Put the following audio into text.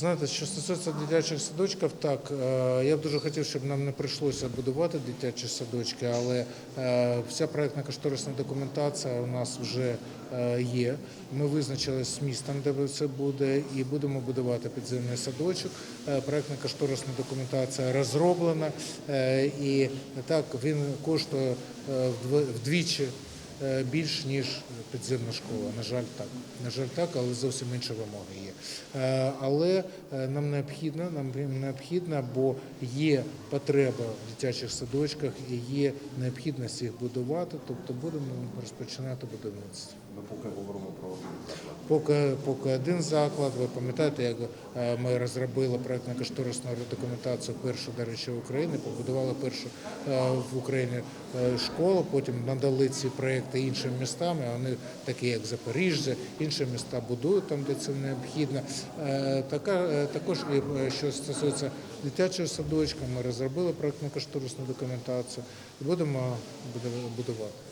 Знаєте, що стосується дитячих садочків, так е, я б дуже хотів, щоб нам не прийшлося будувати дитячі садочки, але е, вся проектна кошторисна документація у нас вже е, є. Ми визначили з містом, де це буде, і будемо будувати підземний садочок. Проектна кошторисна документація розроблена, і так він коштує вдвічі більш ніж підземна школа. На жаль, так. На жаль, так, але зовсім інші вимоги є. Е, Але е, нам необхідно, нам необхідно, бо є потреба в дитячих садочках і є необхідність їх будувати, тобто будемо розпочинати будівництво. Поки заклад. Поки, поки один заклад, ви пам'ятаєте, як е, ми розробили проектно кошторисну документацію першу, до речі, в Україні, побудували першу е, в Україні е, школу, потім надали ці проекти іншим містам, а вони такі, як Запоріжжя, інші міста будують там, де це необхідно. Така, також, і, що стосується дитячого садочка, ми розробили проектно кошторисну документацію і будемо будувати.